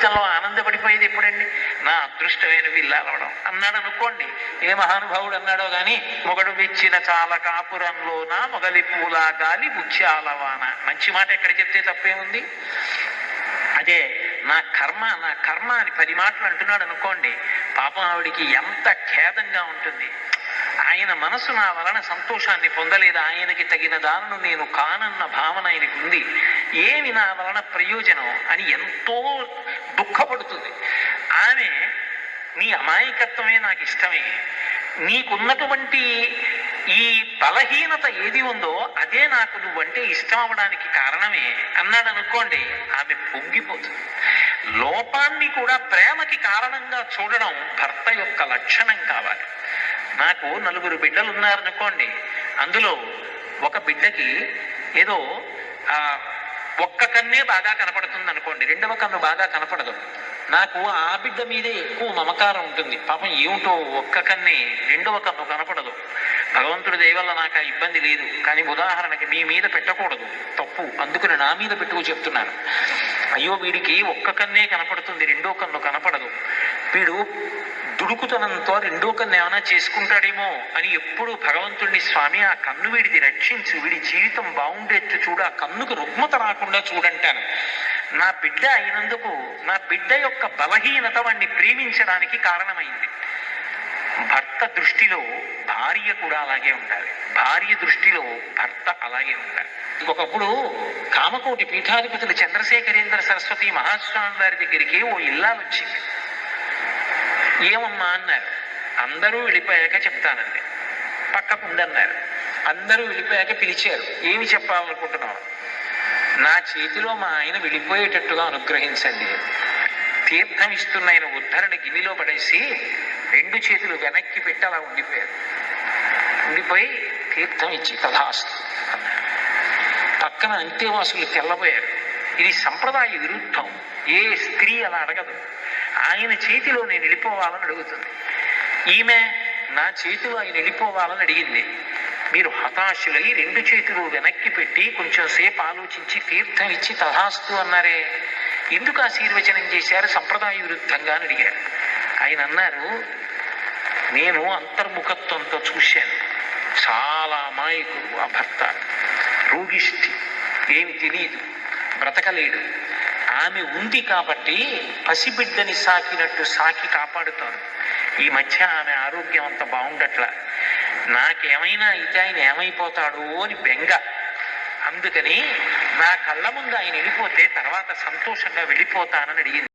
జీవితంలో ఆనందపడిపోయేది ఎప్పుడండి? నా అదృష్టమైన విల్లాలవడం అన్నాడు అనుకోండి ఏ మహానుభావుడు అన్నాడో గాని మొగడు మెచ్చిన చాలా కాపురంలోన మొగలి పూల గాలి ముత్యాలవాన మంచి మాట ఎక్కడ చెప్తే తప్పేముంది? అదే నా కర్మ నా కర్మ అని పది మాటలు అంటున్నాడు అనుకోండి పాపం ఆవిడికి ఎంత ఖేదంగా ఉంటుంది. ఆయన మనసు నా వలన సంతోషాన్ని పొందలేదు? ఆయనకి తగిన దానను నేను కానన్న భావన ఆయనకు ఉంది. ఏమి నా వలన ప్రయోజనం అని ఎంతో దుఃఖపడుతుంది. ఆమె నీ అమాయకత్వమే నాకు ఇష్టమే. నీకున్నటువంటి ఈ బలహీనత ఏది ఉందో అదే నాకు నువ్వంటే ఇష్టం అవడానికి కారణమే అన్నాడు అనుకోండి ఆమె పొంగిపోతుంది. లోపాన్ని కూడా ప్రేమకి కారణంగా చూడడం భర్త యొక్క లక్షణం కావాలి. నాకు నలుగురు బిడ్డలు ఉన్నారనుకోండి అందులో ఒక బిడ్డకి ఏదో ఒక్క కన్నే బాగా కనపడుతుంది అనుకోండి రెండవ కన్ను బాగా కనపడదు. నాకు ఆ బిడ్డ మీదే ఎక్కువ మమకారం ఉంటుంది. పాపం ఏమిటో ఒక్క కన్నే రెండవ కన్ను కనపడదు. భగవంతుడి దయవల్ల నాకు ఆ ఇబ్బంది లేదు. కానీ ఉదాహరణకి మీ మీద పెట్టకూడదు. తప్పు. అందుకని నా మీద పెట్టుకు చెప్తున్నాను. అయ్యో వీడికి ఒక్క కన్నే కనపడుతుంది రెండో కన్ను కనపడదు. వీడు దుడుకుతనంతో రెండో కన్ను ఏమైనా చేసుకుంటాడేమో అని ఎప్పుడు భగవంతుడిని స్వామి ఆ కన్ను వీడిది రక్షించు వీడి జీవితం బాగుండేట్టు చూడు ఆ కన్నుకు రుగ్మత రాకుండా చూడంటాను. నా బిడ్డ అయినందుకు నా బిడ్డ యొక్క బలహీనత వాణ్ణి ప్రేమించడానికి కారణమైంది. భర్త దృష్టిలో భార్య కూడా అలాగే ఉండాలి. భార్య దృష్టిలో భర్త అలాగే ఉండాలి. ఒకప్పుడు కామకోటి పీఠాధిపతులు చంద్రశేఖరేంద్ర సరస్వతి మహాస్వామి వారి దగ్గరికి ఓ ఇల్లాలు వచ్చింది ఏమమ్మా అన్నారు. అందరూ వెళ్ళిపోయాక చెప్తానండి పక్కకు ఉండన్నారు అందరూ వెళ్ళిపోయాక పిలిచారు. ఏమి చెప్పాలనుకుంటున్నావు? నా చేతిలో మా ఆయన వెళ్ళిపోయేటట్టుగా అనుగ్రహించండి. తీర్థం ఇస్తున్న ఆయన ఉద్ధరణ గిన్నెలో పడేసి రెండు చేతులు వెనక్కి పెట్టి అలా ఉండిపోయారు. ఉండిపోయి తీర్థం ఇచ్చి తథాస్తు పక్కన అంతేవాసులు తెల్లబోయారు. ఇది సంప్రదాయ విరుద్ధం. ఏ స్త్రీ అలా అడగదు. ఆయన చేతిలో నేను వెళ్ళిపోవాలని అడుగుతుంది. ఈమె నా చేతిలో ఆయన వెళ్ళిపోవాలని అడిగింది. మీరు హతాశులై రెండు చేతులు వెనక్కి పెట్టి కొంచెం సేపు ఆలోచించి తీర్థం ఇచ్చి తథాస్తు అన్నారే. ఎందుకు ఆశీర్వచనం చేశారు? సంప్రదాయ విరుద్ధంగా అని అడిగారు ఆయన అన్నారు నేను అంతర్ముఖత్వంతో చూశాను. చాలా అమాయకుడు ఆ భర్త రోగిష్టి. ఏమి తెలియదు బ్రతకలేడు. ఆమె ఉంది కాబట్టి పసిబిడ్డని సాకినట్టు సాకి కాపాడుతారు. ఈ మధ్య ఆమె ఆరోగ్యం అంత బాగుండట్లా. నాకేమైనా అయితే ఆయన ఏమైపోతాడు అని బెంగ. అందుకని నా కళ్ళ ముందు ఆయన వెళ్ళిపోతే తర్వాత సంతోషంగా వెళ్ళిపోతానని అడిగింది.